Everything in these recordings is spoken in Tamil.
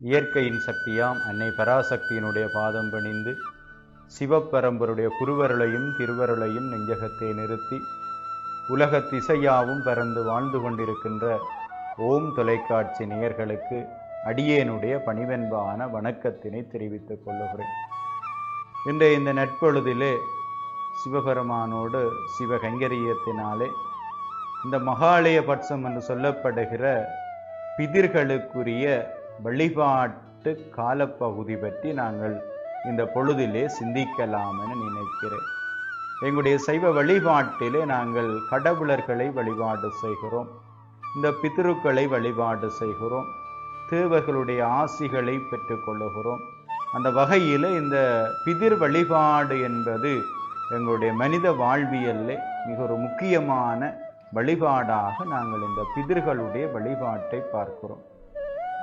இயற்கையின் சக்தியாம் அன்னை பராசக்தியினுடைய பாதம் பணிந்து சிவப்பரம்பருடைய குருவருளையும் திருவருளையும் நெஞ்சகத்தை நிறுத்தி உலகத் திசையாவும் பறந்து வாழ்ந்து கொண்டிருக்கின்ற ஓம் தொலைக்காட்சி நேயர்களுக்கு அடியேனுடைய பணிவென்பான வணக்கத்தினை தெரிவித்துக் கொள்ளுகிறேன். இன்றைய இந்த நட்பொழுதிலே சிவபெருமானோடு சிவகங்கரியத்தினாலே இந்த மகாலய பட்சம் என்று சொல்லப்படுகிற பிதிர்களுக்குரிய வழிபாட்டு காலப்பகுதி பற்றி நாங்கள் இந்த பொழுதிலே சிந்திக்கலாம் என நினைக்கிறேன். எங்களுடைய சைவ வழிபாட்டிலே நாங்கள் கடவுளர்களை வழிபாடு செய்கிறோம். இந்த பித்திருக்களை வழிபாடு செய்கிறோம். தேவர்களுடைய ஆசிகளை பெற்றுக்கொள்ளுகிறோம் அந்த வகையில் இந்த பிதிர் வழிபாடு என்பது எங்களுடைய மனித வாழ்வியல்ல மிக ஒரு முக்கியமான வழிபாடாக நாங்கள் இந்த பிதிர்களுடைய வழிபாட்டை பார்க்கிறோம்.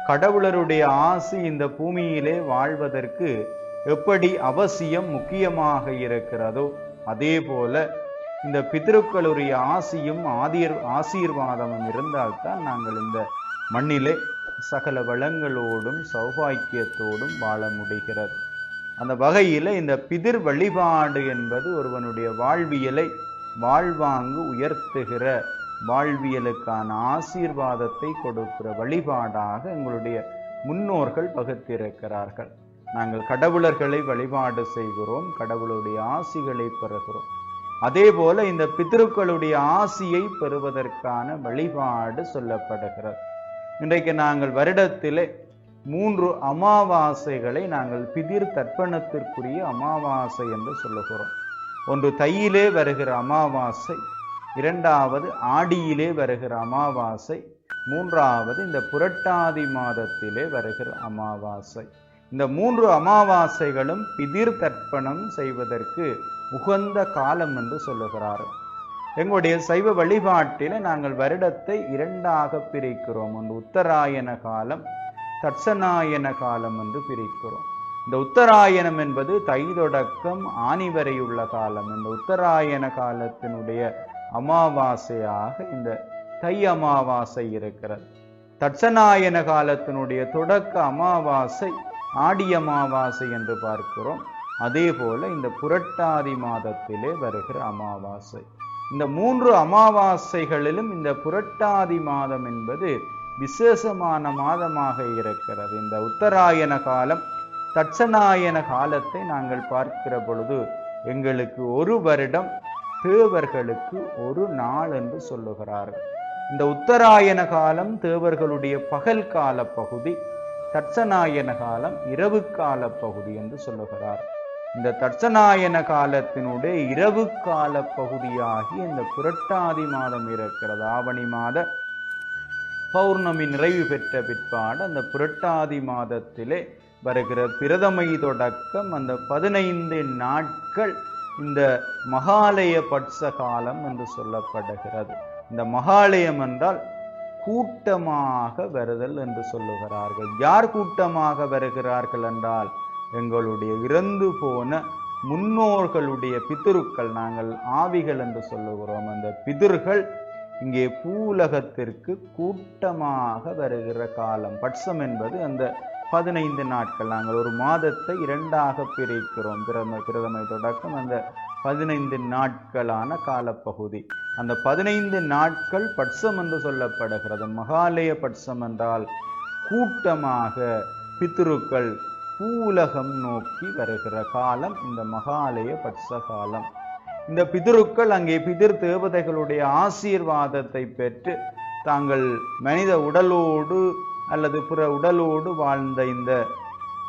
கடவுளருடைய ஆசி இந்த பூமியிலே வாழ்வதற்கு எப்படி அவசியம் முக்கியமாக இருக்கிறதோ அதே போல இந்த பித்ருக்களுடைய ஆசியும் ஆதீர் ஆசீர்வாதமும் இருந்தால்தான் நாங்கள் இந்த மண்ணிலே சகல வளங்களோடும் சௌபாக்கியத்தோடும் வாழ முடிகிறது. அந்த வகையில் இந்த பிதிர் வழிபாடு என்பது ஒருவனுடைய வாழ்வியலை வாழ்வாங்கு உயர்த்துகிற வாழ்வியலுக்கான ஆசீர்வாதத்தை கொடுக்கிற வழிபாடாக எங்களுடைய முன்னோர்கள் பகுத்திருக்கிறார்கள் நாங்கள் கடவுளர்களை வழிபாடு செய்கிறோம் கடவுளுடைய ஆசிகளை பெறுகிறோம். அதே போல இந்த பித்ருக்களுடைய ஆசியை பெறுவதற்கான வழிபாடு சொல்லப்படுகிறது. இன்றைக்கு நாங்கள் வருடத்திலே மூன்று அமாவாசைகளை நாங்கள் பிதிர் தர்ப்பணத்திற்குரிய அமாவாசை என்று சொல்லுகிறோம் ஒன்று தையிலே வருகிற அமாவாசை இரண்டாவது ஆடியிலே வருகிற அமாவாசை மூன்றாவது இந்த புரட்டாதி மாதத்திலே வருகிற அமாவாசை. இந்த மூன்று அமாவாசைகளும் பிதிர் தர்ப்பணம் செய்வதற்கு உகந்த காலம் என்று சொல்லுகிறார்கள். எங்களுடைய சைவ வழிபாட்டில் நாங்கள் வருடத்தை இரண்டாக பிரிக்கிறோம். ஒன்று உத்தராயண காலம் தட்சநாயன காலம் என்று பிரிக்கிறோம். இந்த உத்தராயணம் என்பது தை தொடக்கம் ஆணி வரையுள்ள காலம். இந்த உத்தராயண காலத்தினுடைய அமாவாசையாக இந்த தை அமாவாசை இருக்கிறது. தட்சநாயன காலத்தினுடைய தொடக்க அமாவாசை ஆடி அமாவாசை என்று பார்க்கிறோம். அதே போல இந்த புரட்டாதி மாதத்திலே வருகிற அமாவாசை. இந்த மூன்று அமாவாசைகளிலும் இந்த புரட்டாதி மாதம் என்பது விசேஷமான மாதமாக இருக்கிறது. இந்த உத்தராயண காலம் தட்சநாயன காலத்தை நாங்கள் பார்க்கிற பொழுது எங்களுக்கு ஒரு வருடம் தேவர்களுக்கு ஒரு நாள் என்று சொல்லுகிறார்கள். இந்த உத்தராயண காலம் தேவர்களுடைய பகல் கால பகுதி தட்சநாயன காலம் இரவு கால பகுதி என்று சொல்லுகிறார். இந்த தட்சநாயன காலத்தினுடைய இரவு கால பகுதியாகி இந்த புரட்டாதி மாதம் இருக்கிறது. ஆவணி மாத பௌர்ணமி நிறைவு பெற்ற பிற்பாடு அந்த புரட்டாதி மாதத்திலே வருகிற பிரதமை தொடக்கம் அந்த பதினைந்து நாட்கள் இந்த மகாலய பட்ச காலம் என்று சொல்லப்படுகிறது. இந்த மகாலயம் என்றால் கூட்டமாக வருதல் என்று சொல்லுகிறார்கள். யார் கூட்டமாக வருகிறார்கள் என்றால் எங்களுடைய இறந்து போன முன்னோர்களுடைய பிதருக்கள் நாங்கள் ஆவிகள் என்று சொல்லுகிறோம். அந்த பிதுர்கள் இங்கே பூலகத்திற்கு கூட்டமாக வருகிற காலம். பட்சம் என்பது அந்த பதினைந்து நாட்கள். நாங்கள் ஒரு மாதத்தை இரண்டாக பிரிக்கிறோம். பிரதம பிரதமை தொடக்கம் அந்த பதினைந்து நாட்களான காலப்பகுதி. அந்த பதினைந்து நாட்கள் பட்சம் என்று சொல்லப்படுகிறது. மகாலய பட்சம் என்றால் கூட்டமாக பித்ருக்கள் பூலகம் நோக்கி வருகிற காலம் இந்த மகாலய பட்ச காலம் இந்த பிதிருக்கள் அங்கே பிதிர் தேவதைகளுடைய ஆசீர்வாதத்தை பெற்று தாங்கள் மனித உடலோடு அல்லது புற உடலோடு வாழ்ந்த இந்த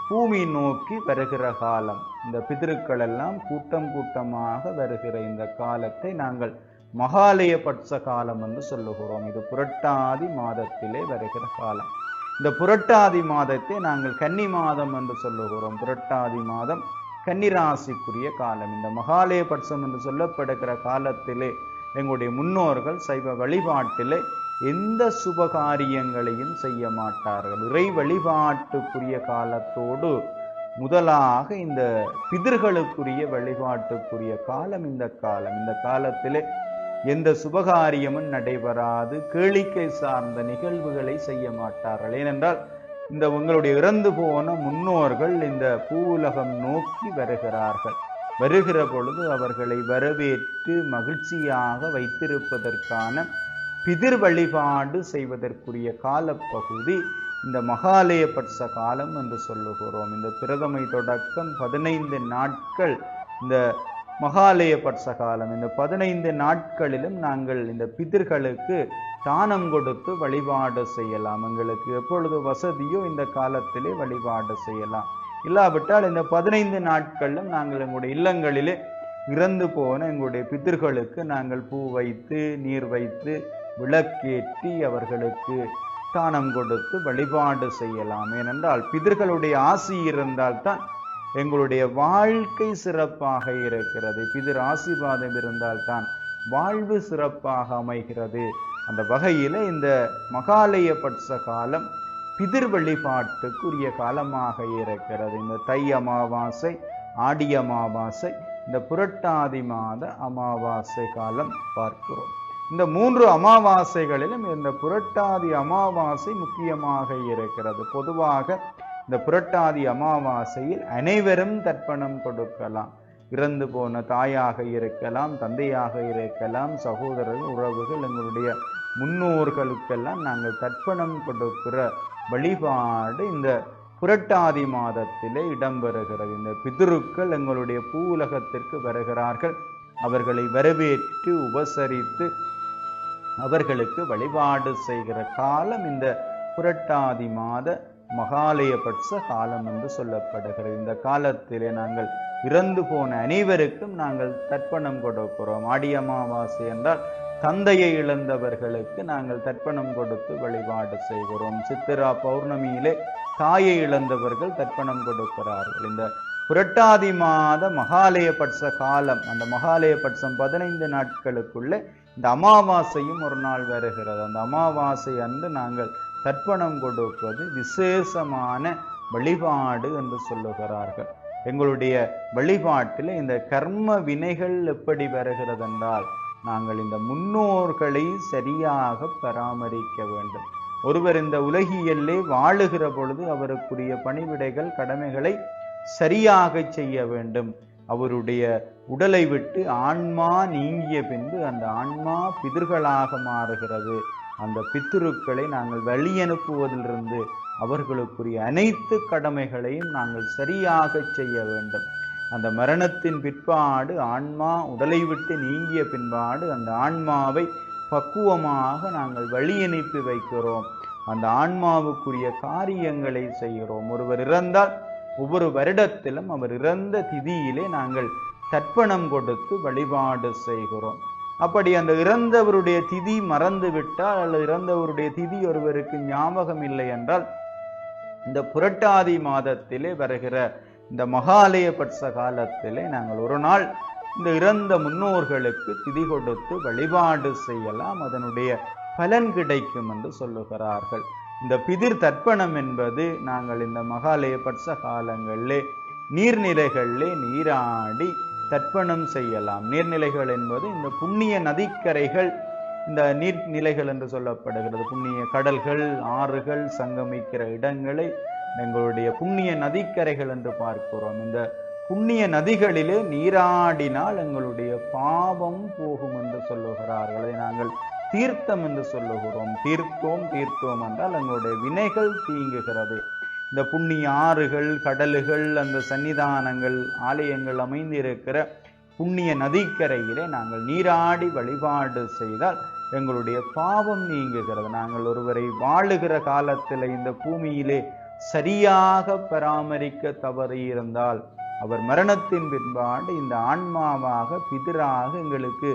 பூமி நோக்கி வருகிற காலம். இந்த பிதிருக்கள் எல்லாம் கூட்டம் கூட்டமாக வருகிற இந்த காலத்தை நாங்கள் மகாலய பட்ச காலம் என்று சொல்லுகிறோம். இது புரட்டாதி மாதத்திலே வருகிற காலம். இந்த புரட்டாதி மாதத்தை நாங்கள் கன்னி மாதம் என்று சொல்லுகிறோம். புரட்டாதி மாதம் கன்னிராசிக்குரிய காலம். இந்த மகாலய பட்சம் என்று சொல்லப்படுகிற காலத்திலே எங்களுடைய முன்னோர்கள் சைவ வழிபாட்டிலே எந்த சுப காரியங்களையும் செய்ய மாட்டார்கள். இறை வழிபாட்டுக்குரிய காலத்தோடு முதலாக இந்த பிதர்களுக்குரிய வழிபாட்டுக்குரிய காலம் இந்த காலம். இந்த காலத்திலே எந்த சுபகாரியமும் நடைபெறாது. கேளிக்கை சார்ந்த நிகழ்வுகளை செய்ய மாட்டார்கள். ஏனென்றால் இந்த உங்களுடைய இறந்து போன முன்னோர்கள் இந்த பூவுலகம் நோக்கி வருகிறார்கள். வருகிற பொழுது அவர்களை வரவேற்று மகிழ்ச்சியாக வைத்திருப்பதற்கான பிதிர் வழிபாடு செய்வதற்குரிய காலப்பகுதி இந்த மகாலய பட்ச காலம் என்று சொல்லுகிறோம். இந்த பிரதமை தொடக்கம் பதினைந்து நாட்கள் இந்த மகாலய பட்சகாலம். இந்த பதினைந்து நாட்களிலும் நாங்கள் இந்த பிதிர்களுக்கு தானம் கொடுத்து வழிபாடு செய்யலாம். எங்களுக்கு எப்பொழுது வசதியோ இந்த காலத்திலே வழிபாடு செய்யலாம். இல்லாவிட்டால் இந்த பதினைந்து நாட்களிலும் நாங்கள் எங்களுடைய இல்லங்களிலே இறந்து போன எங்களுடைய பிதர்களுக்கு நாங்கள் பூ வைத்து நீர் வைத்து விளக்கேற்றி அவர்களுக்கு தானம் கொடுத்து வழிபாடு செய்யலாம். ஏனென்றால் பிதர்களுடைய ஆசி இருந்தால்தான் எங்களுடைய வாழ்க்கை சிறப்பாக இருக்கிறது. பிதிர் ஆசீர்வாதம் இருந்தால்தான் வாழ்வு சிறப்பாக அமைகிறது. அந்த வகையில் இந்த மகாலய பட்ச காலம் பிதிர் வழிபாட்டுக்குரிய காலமாக இருக்கிறது. இந்த தை அமாவாசை ஆடி அமாவாசை இந்த புரட்டாதி மாத அமாவாசை காலம் பார்க்கிறோம். இந்த மூன்று அமாவாசைகளிலும் இந்த புரட்டாதி அமாவாசை முக்கியமாக இருக்கிறது. பொதுவாக இந்த புரட்டாதி அமாவாசையில் அனைவரும் தர்ப்பணம் கொடுக்கலாம். இறந்து போன தாயாக இருக்கலாம் தந்தையாக இருக்கலாம் சகோதரர்கள் உறவுகள் எங்களுடைய முன்னோர்களுக்கெல்லாம் நாங்கள் தர்ப்பணம் கொடுக்கிற வழிபாடு இந்த புரட்டாதி மாதத்திலே இடம்பெறுகிறது. இந்த பிதுருக்கள் எங்களுடைய பூவுலகத்திற்கு வருகிறார்கள். அவர்களை வரவேற்று உபசரித்து அவர்களுக்கு வழிபாடு செய்கிற காலம் இந்த புரட்டாதி மாத மகாலயபட்ச காலம் என்று சொல்லப்படுகிறது. இந்த காலத்திலே நாங்கள் இறந்து போன அனைவருக்கும் நாங்கள் தர்ப்பணம் கொடுக்கிறோம். ஆடி அமாவாசை என்றால் தந்தையை இழந்தவர்களுக்கு நாங்கள் தர்ப்பணம் கொடுத்து வழிபாடு செய்கிறோம். சித்திரா பௌர்ணமியிலே தாயை இழந்தவர்கள் தர்ப்பணம் கொடுக்கிறார்கள். இந்த புரட்டாதி மாத மகாலயபட்ச காலம் அந்த மகாலயபட்சம் பதினைந்து நாட்களுக்குள்ளே இந்த அமாவாசையும் ஒரு நாள் வருகிறது. அந்த அமாவாசை அன்று நாங்கள் தர்ப்பணம் கொடுப்பது விசேஷமான வழிபாடு என்று சொல்லுகிறார்கள். எங்களுடைய வழிபாட்டில் இந்த கர்ம வினைகள் எப்படி வருகிறது என்றால் நாங்கள் இந்த முன்னோர்களை சரியாக பராமரிக்க வேண்டும். ஒருவர் இந்த உலகியல்லே வாழுகிற பொழுது அவருக்குரிய பணிவிடைகள் கடமைகளை சரியாக செய்ய வேண்டும். அவருடைய உடலை விட்டு ஆன்மா நீங்கிய பின்பு அந்த ஆன்மா பிதிர்களாக மாறுகிறது. அந்த பித்திருக்களை நாங்கள் வழி அனுப்புவதிலிருந்து அவர்களுக்குரிய அனைத்து கடமைகளையும் நாங்கள் சரியாக செய்ய வேண்டும். அந்த மரணத்தின் பிற்பாடு ஆன்மா உடலை விட்டு நீங்கிய பின்பாடு அந்த ஆன்மாவை பக்குவமாக நாங்கள் வழி அனுப்பி வைக்கிறோம். அந்த ஆன்மாவுக்குரிய காரியங்களை செய்கிறோம். ஒருவர் இறந்தால் ஒவ்வொரு வருடத்திலும் அவர் இறந்த திதியிலே நாங்கள் தர்ப்பணம் கொடுத்து வழிபாடு செய்கிறோம். அப்படி அந்த இறந்தவருடைய திதி மறந்து விட்டால் அல்லது இறந்தவருடைய திதி ஒருவருக்கு ஞாபகம் இல்லை என்றால் இந்த புரட்டாதி மாதத்திலே வருகிற இந்த மகாலய பட்ச காலத்திலே நாங்கள் ஒரு நாள் இந்த இறந்த முன்னோர்களுக்கு திதி கொடுத்து வழிபாடு செய்யலாம். அதனுடைய பலன் கிடைக்கும் என்று சொல்லுகிறார்கள். இந்த பிதிர் தர்ப்பணம் என்பது நாங்கள் இந்த மகாலய பட்ச காலங்களிலே நீர்நிலைகளிலே நீராடி தர்ப்பணம் செய்யலாம். நீர்நிலைகள் என்பது இந்த புண்ணிய நதிக்கரைகள் இந்த நீர்நிலைகள் என்று சொல்லப்படுகிறது. புண்ணிய கடல்கள் ஆறுகள் சங்கமிக்கிற இடங்களை எங்களுடைய புண்ணிய நதிக்கரைகள் என்று பார்க்கிறோம். இந்த புண்ணிய நதிகளிலே நீராடினால் எங்களுடைய பாவம் போகும் என்று சொல்லுகிறார்கள். அதை நாங்கள் தீர்த்தம் என்று சொல்லுகிறோம். தீர்த்தோம் தீர்த்தோம் என்றால் எங்களுடைய வினைகள் தீங்குகிறது. இந்த புண்ணிய ஆறுகள் கடலுகள் அந்த சன்னிதானங்கள் ஆலயங்கள் அமைந்திருக்கிற புண்ணிய நதிக்கரையிலே நாங்கள் நீராடி வழிபாடு செய்தால் எங்களுடைய பாவம் நீங்குகிறது. நாங்கள் ஒருவரை வாழுகிற காலத்தில் இந்த பூமியிலே சரியாக பராமரிக்க தவறியிருந்தால் அவர் மரணத்தின் பின்பாடு இந்த ஆன்மாவாக பிதிராக எங்களுக்கு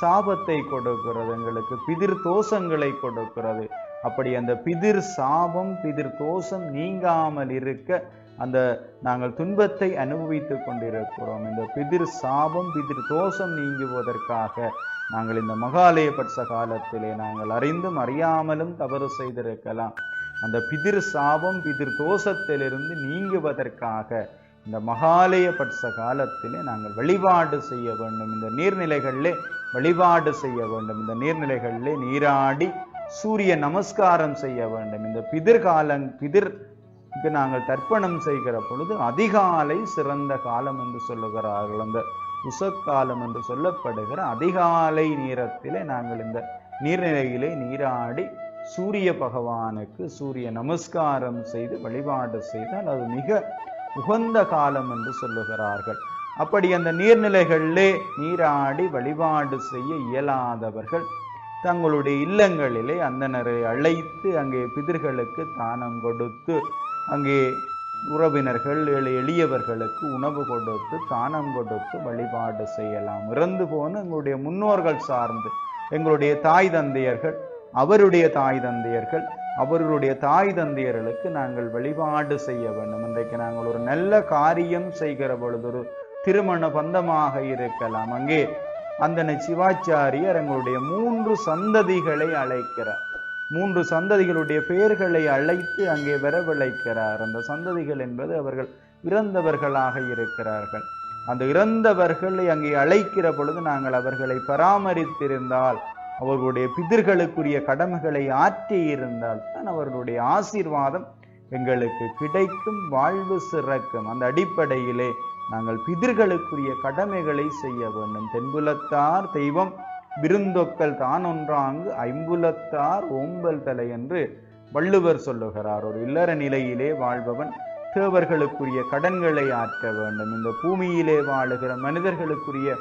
சாபத்தை கொடுக்கிறது எங்களுக்கு பிதிர் தோஷங்களை கொடுக்கிறது. அப்படி அந்த பிதிர் சாபம் பிதிர் தோஷம் நீங்காமல் இருக்க அந்த நாங்கள் துன்பத்தை அனுபவித்துக் கொண்டிருக்கிறோம். இந்த பிதிர் சாபம் பிதிர் தோஷம் நீங்குவதற்காக நாங்கள் இந்த மகாலய பட்ச காலத்திலே நாங்கள் அறிந்தும் அறியாமலும் தவறு செய்திருக்கலாம். அந்த பிதிர் சாபம் பிதிர் தோஷத்திலிருந்து நீங்குவதற்காக இந்த மகாலய பட்ச காலத்திலே நாங்கள் வழிபாடு செய்ய வேண்டும். இந்த நீர்நிலைகளிலே வழிபாடு செய்ய வேண்டும். இந்த நீர்நிலைகளிலே நீராடி சூரிய நமஸ்காரம் செய்ய வேண்டும். இந்த பிதிர்காலம் பிதிர் இது நாங்கள் தர்ப்பணம் செய்கிற பொழுது அதிகாலை சிறந்த காலம் என்று சொல்லுகிறார்கள். அந்த உசக்காலம் என்று சொல்லப்படுகிற அதிகாலை நேரத்திலே நாங்கள் இந்த நீர்நிலையிலே நீராடி சூரிய பகவானுக்கு சூரிய நமஸ்காரம் செய்து வழிபாடு செய்தால் அது மிக உகந்த காலம் என்று சொல்லுகிறார்கள். அப்படி அந்த நீர்நிலைகளிலே நீராடி வழிபாடு செய்ய இயலாதவர்கள் தங்களுடைய இல்லங்களிலே அந்தனரை அழைத்து அங்கே பிதிர்களுக்கு தானம் கொடுத்து அங்கே உறவினர்கள் எளியவர்களுக்கு உணவு கொடுத்து தானம் கொடுத்து வழிபாடு செய்யலாம். இறந்து போன எங்களுடைய முன்னோர்கள் சார்ந்து எங்களுடைய தாய் தந்தையர்கள் அவருடைய தாய் தந்தையர்கள் அவர்களுடைய தாய் தந்தையர்களுக்கு நாங்கள் வழிபாடு செய்ய வேண்டும். இன்றைக்கு நாங்கள் ஒரு நல்ல காரியம் செய்கிற பொழுது ஒரு திருமண பந்தமாக இருக்கலாம். அங்கே அந்தனை சிவாச்சாரியர் எங்களுடைய மூன்று சந்ததிகளை அழைக்கிறார். மூன்று சந்ததிகளுடைய பெயர்களை அழைத்து அங்கே வரவழைக்கிறார். அந்த சந்ததிகள் என்பது அவர்கள் இறந்தவர்களாக இருக்கிறார்கள். அந்த இறந்தவர்களை அங்கே அழைக்கிற பொழுது நாங்கள் அவர்களை பராமரித்திருந்தால் அவர்களுடைய பிதிர்களுக்குரிய கடமைகளை ஆற்றி இருந்தால் தான் அவர்களுடைய ஆசீர்வாதம் எங்களுக்கு கிடைக்கும் வாழ்வு சிறக்கும். அந்த அடிப்படையிலே நாங்கள் பிதிர்களுக்குரிய கடமைகளை செய்ய வேண்டும். தென்புலத்தார் தெய்வம் விருந்தொக்கல் தான் ஒன்றாங்கு ஐம்புலத்தார் ஓம்பல் தலை என்று வள்ளுவர் சொல்லுகிறார். ஒரு இல்லற நிலையிலே வாழ்பவன் தேவர்களுக்குரிய கடன்களை ஆற்ற வேண்டும். இந்த பூமியிலே வாழுகிற மனிதர்களுக்குரிய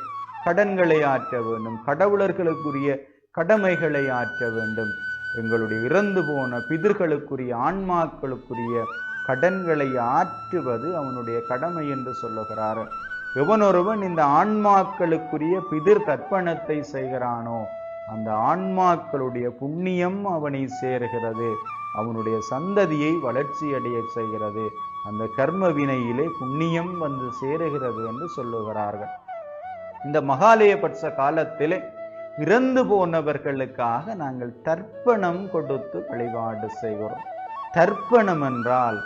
கடன்களை ஆற்ற வேண்டும். கடவுளர்களுக்குரிய கடமைகளை ஆற்ற வேண்டும். எங்களுடைய இறந்து போன பிதர்களுக்குரிய ஆன்மாக்களுக்குரிய கடன்களை ஆற்றுவது அவனுடைய கடமை என்று சொல்லுகிறார். எவனொருவன் இந்த ஆன்மாக்களுக்குரிய பிதிர் தர்ப்பணத்தை செய்கிறானோ அந்த ஆன்மாக்களுடைய புண்ணியம் அவனை சேர்கிறது. அவனுடைய சந்ததியை வளர்ச்சி அடைய செய்கிறது. அந்த கர்ம வினையிலே புண்ணியம் வந்து சேருகிறது என்று சொல்லுகிறார்கள். இந்த மகாலயபட்ச காலத்திலே இறந்து போனவர்களுக்காக நாங்கள் தர்ப்பணம் கொடுத்து வழிபாடு செய்கிறோம். தர்ப்பணம் என்றால்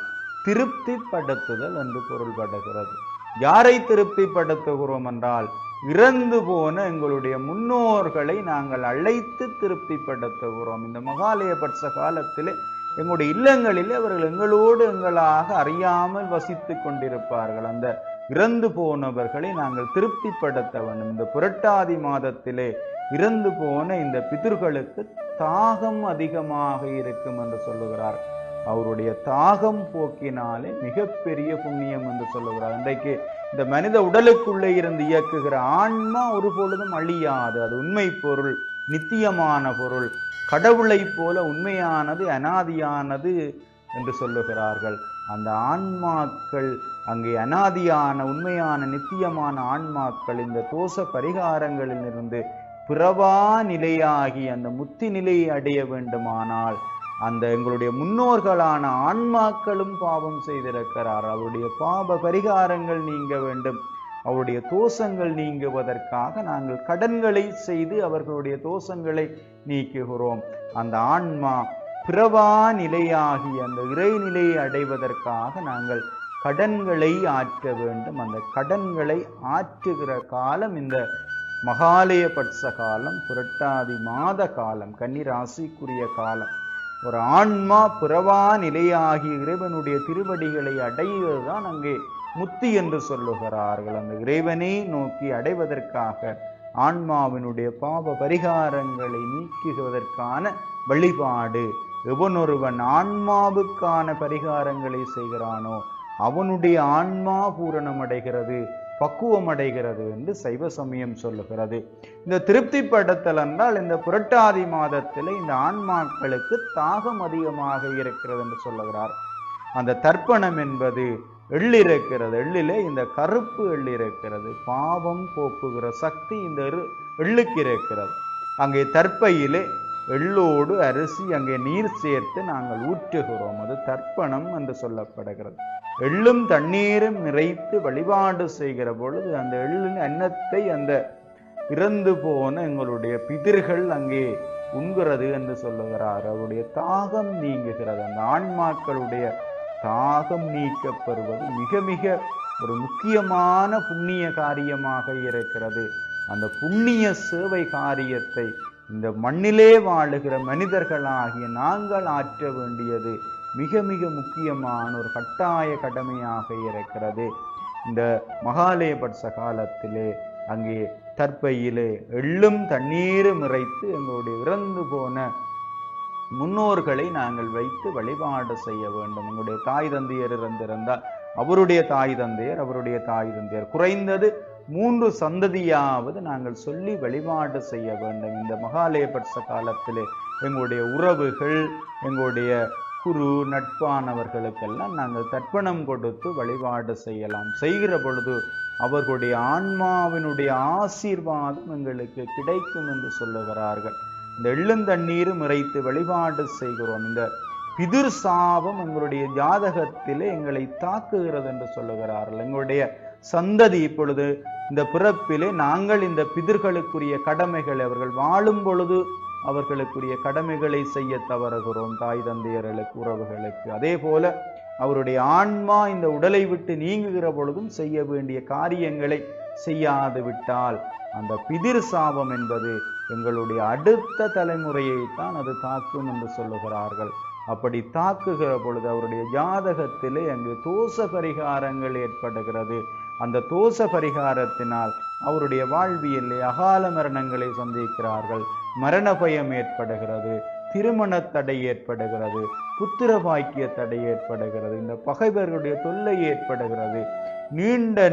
திருப்திப்படுத்துதல் என்று பொருள்படுகிறது. யாரை திருப்திப்படுத்துகிறோம் என்றால் இறந்து போன எங்களுடைய முன்னோர்களை நாங்கள் அழைத்து திருப்திப்படுத்துகிறோம். இந்த மகாலயபட்ச காலத்திலே எங்களுடைய இல்லங்களிலே அவர்கள் எங்களோடு எங்களாக அறியாமல் வசித்து கொண்டிருப்பார்கள். அந்த இறந்து போனவர்களை நாங்கள் திருப்திப்படுத்த வேண்டும். இந்த புரட்டாதி மாதத்திலே இறந்து போன இந்த பிதர்களுக்கு தாகம் அதிகமாக இருக்கும் என்று சொல்லுகிறார். அவருடைய தாகம் போக்கினாலே மிகப்பெரிய புண்ணியம் என்று சொல்லுகிறார். இன்றைக்கு இந்த மனித உடலுக்குள்ளே இருந்து இயக்குகிற ஆன்மா ஒரு பொழுதும் அழியாது. அது உண்மை பொருள் நித்தியமான பொருள். கடவுளைப் போல உண்மையானது அனாதியானது என்று சொல்லுகிறார்கள். அந்த ஆன்மாக்கள் அங்கே அனாதியான உண்மையான நித்தியமான ஆன்மாக்கள் இந்த தோஷ பரிகாரங்களிலிருந்து பிறவா நிலையாகி அந்த முத்தி நிலையை அடைய வேண்டுமானால் அந்த எங்களுடைய முன்னோர்களான ஆன்மாக்களும் பாவம் செய்திருக்கிறார். அவருடைய பாப பரிகாரங்கள் நீங்க வேண்டும். அவருடைய தோஷங்கள் நீங்குவதற்காக நாங்கள் கடன்களை செய்து அவர்களுடைய தோஷங்களை நீக்குகிறோம். அந்த ஆன்மா பிறவா நிலையாகி அந்த இறைநிலையை அடைவதற்காக நாங்கள் கடன்களை ஆற்ற வேண்டும். அந்த கடன்களை ஆற்றுகிற காலம் இந்த மகாலயபட்ச காலம் புரட்டாதி மாத காலம் கன்னிராசிக்குரிய காலம். ஒரு ஆன்மா பிறவா நிலையாகி இறைவனுடைய திருவடிகளை அடைவதுதான் அங்கே முத்தி என்று சொல்லுகிறார்கள். அந்த இறைவனை நோக்கி அடைவதற்காக ஆன்மாவினுடைய பாவ பரிகாரங்களை நீக்குவதற்கான வழிபாடு. எவனொருவன் ஆன்மாவுக்கான பரிகாரங்களை செய்கிறானோ அவனுடைய ஆன்மா பூரணம் அடைகிறது பக்குவம் அடைகிறது என்று சைவ சமயம் சொல்லுகிறது. இந்த திருப்திப்படுத்தல் என்றால் இந்த புரட்டாதி மாதத்தில் இந்த ஆன்மாக்களுக்கு தாகம் அதிகமாக இருக்கிறது என்று சொல்லுகிறார். அந்த தர்ப்பணம் என்பது எள் இருக்கிறது எள்ளிலே இந்த கருப்பு எள் இருக்கிறது பாவம் போக்குகிற சக்தி இந்த எள்ளுக்கு இருக்கிறது. அங்கே தற்பையிலே எள்ளோடு அரிசி அங்கே நீர் சேர்த்து நாங்கள் ஊற்றுகிறோம். அது தர்ப்பணம் என்று சொல்லப்படுகிறது. எள்ளும் தண்ணீரும் நிறைத்து வழிபாடு செய்கிற பொழுது அந்த எள்ளின் அன்னத்தை அந்த இறந்து போன எங்களுடைய பிதிர்கள் அங்கே உண்கிறது என்று சொல்லுகிறார். அவருடைய தாகம் நீங்குகிறது. அந்த ஆன்மாக்களுடைய தாகம் நீக்கப்படுவது மிக மிக ஒரு முக்கியமான புண்ணிய காரியமாக இருக்கிறது. அந்த புண்ணிய சேவை காரியத்தை இந்த மண்ணிலே வாழுகிற மனிதர்களாகிய நாங்கள் ஆற்ற வேண்டியது. மிக மிக முக்கியமான ஒரு கட்டாய கடமையாக இருக்கிறது. இந்த மகாலயபட்ச காலத்திலே அங்கே தற்பையிலே எள்ளும் தண்ணீரும் இறைத்து எங்களுடைய இறந்து போன முன்னோர்களை நாங்கள் வைத்து வழிபாடு செய்ய வேண்டும். எங்களுடைய தாய் தந்தையர் இறந்திருந்தால் அவருடைய தாய் தந்தையர் அவருடைய தாய் தந்தையர். குறைந்தது மூன்று சந்ததியாவது நாங்கள் சொல்லி வழிபாடு செய்ய வேண்டும். இந்த மகாலயபட்ச காலத்திலே எங்களுடைய உறவுகள் எங்களுடைய குரு நட்பானவர்களுக்கெல்லாம் நாங்கள் தர்ப்பணம் கொடுத்து வழிபாடு செய்யலாம். செய்கிற பொழுது அவர்களுடைய ஆன்மாவினுடைய ஆசீர்வாதம் எங்களுக்கு கிடைக்கும் என்று சொல்லுகிறார்கள். இந்த எள்ளுந்தண்ணீரும் இறைத்து வழிபாடு செய்கிறோம். இந்த பிதிர் சாபம் எங்களுடைய ஜாதகத்திலே எங்களை தாக்குகிறது என்று சொல்லுகிறார்கள். எங்களுடைய சந்ததி இப்பொழுது இந்த பிறப்பிலே நாங்கள் இந்த பிதிர்களுக்குரிய கடமைகளை அவர்கள் வாழும் பொழுது அவர்களுக்குரிய கடமைகளை செய்ய தவறுகிறோம் தாய் தந்தையர்களுக்கு உறவுகளுக்கு. அதே போல அவருடைய ஆன்மா இந்த உடலை விட்டு நீங்குகிற பொழுதும் செய்ய வேண்டிய காரியங்களை செய்யாது விட்டால் அந்த பிதிர் சாபம் என்பது எங்களுடைய அடுத்த தலைமுறையை தான் அது தாக்கும் என்று சொல்லுகிறார்கள். அப்படி தாக்குகிற பொழுது அவருடைய ஜாதகத்திலே அங்கு தோஷ பரிகாரங்கள் ஏற்படுகிறது. அந்த தோஷ பரிகாரத்தினால் அவருடைய வாழ்வியல் அகால மரணங்களை சந்திக்கிறார்கள். மரண பயம் ஏற்படுகிறது திருமண தடை ஏற்படுகிறது புத்திர பாக்கிய தடை ஏற்படுகிறது இந்த பகைவர்களுடைய தொல்லை ஏற்படுகிறது. நீண்ட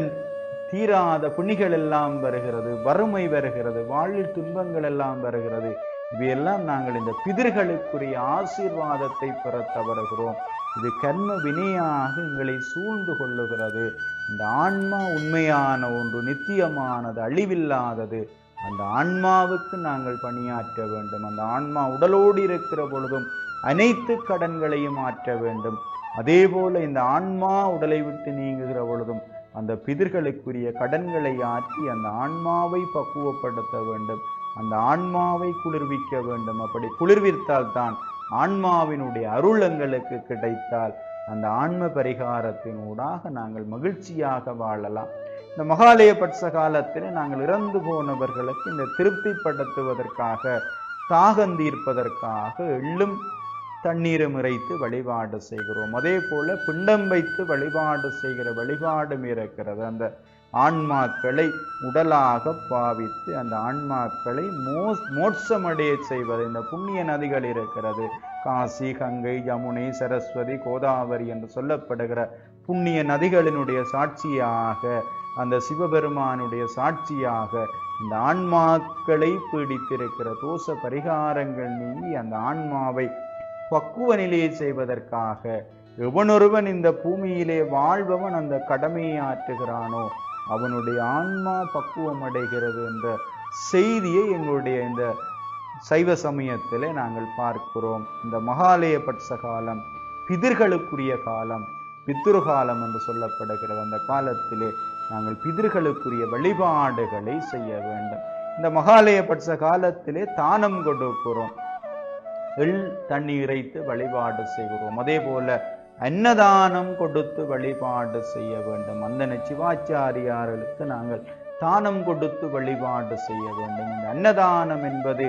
தீராத புணிகள் எல்லாம் வருகிறது வறுமை வருகிறது வாழ்வில் துன்பங்கள் எல்லாம் வருகிறது. இவையெல்லாம் நாங்கள் இந்த பிதிர்களுக்குரிய ஆசீர்வாதத்தை பெற தவறுகிறோம். இது கர்ம வினையாக எங்களை சூழ்ந்து கொள்ளுகிறது. இந்த ஆன்மா உண்மையான ஒன்று நித்தியமானது அழிவில்லாதது. அந்த ஆன்மாவுக்கு நாங்கள் பணியாற்ற வேண்டும். அந்த ஆன்மா உடலோடு இருக்கிற பொழுதும் அனைத்து கடன்களையும் ஆற்ற வேண்டும். அதே போல இந்த ஆன்மா உடலை விட்டு நீங்குகிற பொழுதும் அந்த பிதிர்களுக்குரிய கடன்களை ஆற்றி அந்த ஆன்மாவை பக்குவப்படுத்த வேண்டும். அந்த ஆன்மாவை குளிர்விக்க வேண்டும். அப்படி குளிர்வித்தால் தான் ஆன்மாவினுடைய அருள் எங்களுக்கு கிடைத்தால் அந்த ஆன்ம பரிகாரத்தின் ஊடாக நாங்கள் மகிழ்ச்சியாக வாழலாம். இந்த மகாலய பட்ச காலத்தில் நாங்கள் இறந்து போனவர்களுக்கு இந்த திருப்திப்படுத்துவதற்காக தாகம் தீர்ப்பதற்காக எள்ளும் தண்ணீரும் இறைத்து வழிபாடு செய்கிறோம். அதே போல பிண்டம் வைத்து வழிபாடு செய்கிற வழிபாடும் இருக்கிறது. அந்த ஆன்மாக்களை உடலாக பாவித்து அந்த ஆன்மாக்களை மோஸ் மோட்சமடைய செய்வது. இந்த புண்ணிய நதிகள் இருக்கிறது. காசி கங்கை யமுனை சரஸ்வதி கோதாவரி என்று சொல்லப்படுகிற புண்ணிய நதிகளினுடைய சாட்சியாக அந்த சிவபெருமானுடைய சாட்சியாக இந்த ஆன்மாக்களை பீடித்திருக்கிற தோஷ பரிகாரங்கள் நீங்கி அந்த ஆன்மாவை பக்குவ நிலையை செய்வதற்காக எவனொருவன் இந்த பூமியிலே வாழ்பவன் அந்த கடமையை ஆற்றுகிறானோ அவனுடைய ஆன்மா பக்குவம் அடைகிறது என்ற செய்தியை எங்களுடைய இந்த சைவ சமயத்தில் நாங்கள் பார்க்கிறோம். இந்த மகாலய பட்ச காலம் பிதிர்களுக்குரிய காலம் பித்ருகாலம் என்று சொல்லப்படுகிறது. அந்த காலத்திலே நாங்கள் பிதிர்களுக்குரிய வழிபாடுகளை செய்ய வேண்டும். இந்த மகாலய பட்ச காலத்திலே தானம் கொடுக்கிறோம். எள் தண்ணீரைத்து வழிபாடு செய்கிறோம். அதே போல அன்னதானம் கொடுத்து வழிபாடு செய்ய வேண்டும். அந்த சிவாச்சாரியார்களுக்கு நாங்கள் தானம் கொடுத்து வழிபாடு செய்ய வேண்டும். இந்த அன்னதானம் என்பது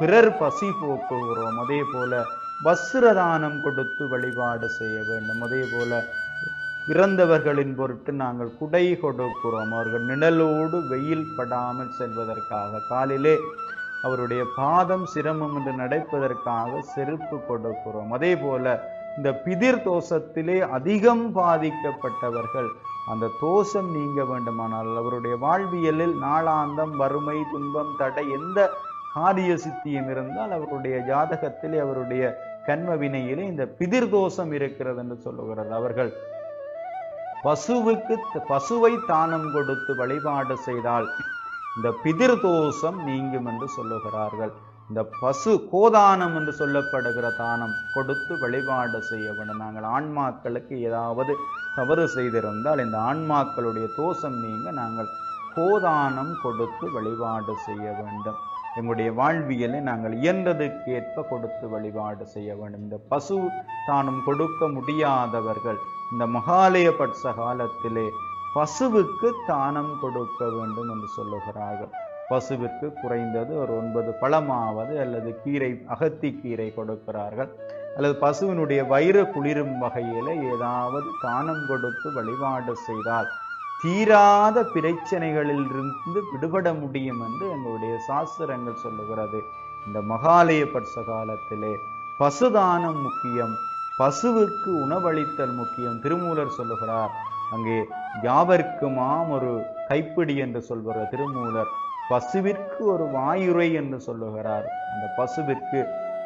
பிறர் பசி போக்குகிறோம். அதே போல வஸ்திரதானம் கொடுத்து வழிபாடு செய்ய வேண்டும். அதே போல இறந்தவர்களின் பொருட்டு நாங்கள் குடை கொடுக்கிறோம். அவர்கள் நிழலோடு வெயில் படாமல் செல்வதற்காக காலிலே அவருடைய பாதம் சிரமம் என்று நடப்பதற்காக செருப்பு கொடுக்கிறோம். அதே போல இந்த பிதிர் தோஷத்திலே அதிகம் பாதிக்கப்பட்டவர்கள் அந்த தோஷம் நீங்க வேண்டுமானால் அவருடைய வாழ்வியலில் நாளாந்தம் வறுமை துன்பம் தடை எந்த காரிய சித்தியும் இருந்தால் அவருடைய ஜாதகத்திலே அவருடைய கண்ம வினையிலே இந்த பிதிர் தோஷம் இருக்கிறது என்று சொல்லுகிறது அவர்கள். பசுவுக்கு பசுவை தானம் கொடுத்து வழிபாடு செய்தால் இந்த பிதிர் தோஷம் நீங்கும் என்று சொல்லுகிறார்கள். இந்த பசு கோதானம் என்று சொல்லப்படுகிற தானம் கொடுத்து வழிபாடு செய்ய வேண்டும். நாங்கள் ஆன்மாக்களுக்கு ஏதாவது தவறு செய்திருந்தால் இந்த ஆன்மாக்களுடைய தோஷம் நீங்க நாங்கள் கோதானம் கொடுத்து வழிபாடு செய்ய வேண்டும். எங்களுடைய வாழ்வியலை நாங்கள் இயன்றதுக்கேற்ப கொடுத்து வழிபாடு செய்ய வேண்டும். இந்த பசு தானம் கொடுக்க முடியாதவர்கள் இந்த மகாலய பட்ச காலத்திலே பசுவுக்கு தானம் கொடுக்க வேண்டும் என்று சொல்லுகிறார்கள். பசுவிற்கு குறைந்தது ஒரு ஒன்பது பழமாவது அல்லது கீரை அகத்தி கீரை கொடுக்கிறார்கள். அல்லது பசுவினுடைய வயிறு குளிரும் வகையில ஏதாவது தானம் கொடுத்து வழிபாடு செய்தால் தீராத பிரச்சனைகளில் இருந்து விடுபட முடியும் என்று எங்களுடைய சாஸ்திரங்கள் சொல்லுகிறது. இந்த மகாலய பட்ச காலத்திலே பசுதானம் முக்கியம் பசுவுக்கு உணவளித்தல் முக்கியம் திருமூலர் சொல்லுகிறார். அங்கே யாவர்க்குமாம் ஒரு கைப்பிடி என்று சொல்வார் திருமூலர் பசுவிற்கு ஒரு வாயுரை என்று சொல்லுகிறார். அந்த பசுவிற்கு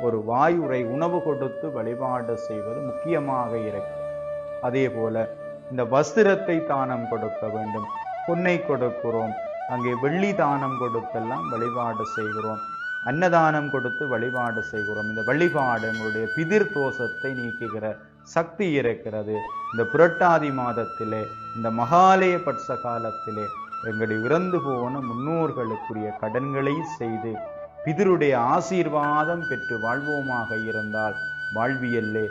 ஒரு வாயுரை உணவு கொடுத்து வழிபாடு செய்வது முக்கியமாக இருக்கு. அதே போல இந்த வஸ்திரத்தை தானம் கொடுக்க வேண்டும். பொன்னை கொடுக்கிறோம். அங்கே வெள்ளி தானம் கொடுத்தெல்லாம் வழிபாடு செய்கிறோம். அன்னதானம் கொடுத்து வழிபாடு செய்கிறோம். இந்த வழிபாடு எங்களுடைய பிதிர் தோஷத்தை நீக்குகிற சக்தி இருக்கிறது. இந்த புரட்டாதி மாதத்திலே இந்த மகாலய பட்ச காலத்திலே எங்களுடைய இறந்து போன முன்னோர்களுக்குரிய கடன்களை செய்து பிதருடைய ஆசீர்வாதம் பெற்று வாழ்வோமாக இருந்தால் வாழ்வியல்லே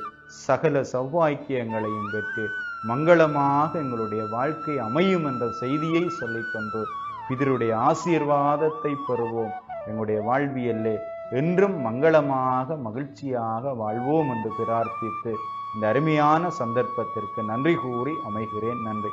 சகல சௌபாக்கியங்களையும் பெற்று மங்களமாக எங்களுடைய வாழ்க்கை அமையும் என்ற செய்தியை சொல்லிக்கொண்டு பிதருடைய ஆசீர்வாதத்தை பெறுவோம். எங்களுடைய வாழ்வியல்லே என்றும் மங்களமாக மகிழ்ச்சியாக வாழ்வோம் என்று பிரார்த்தித்து இந்த அருமையான சந்தர்ப்பத்திற்கு நன்றி கூறி அமைகிறேன். நன்றி.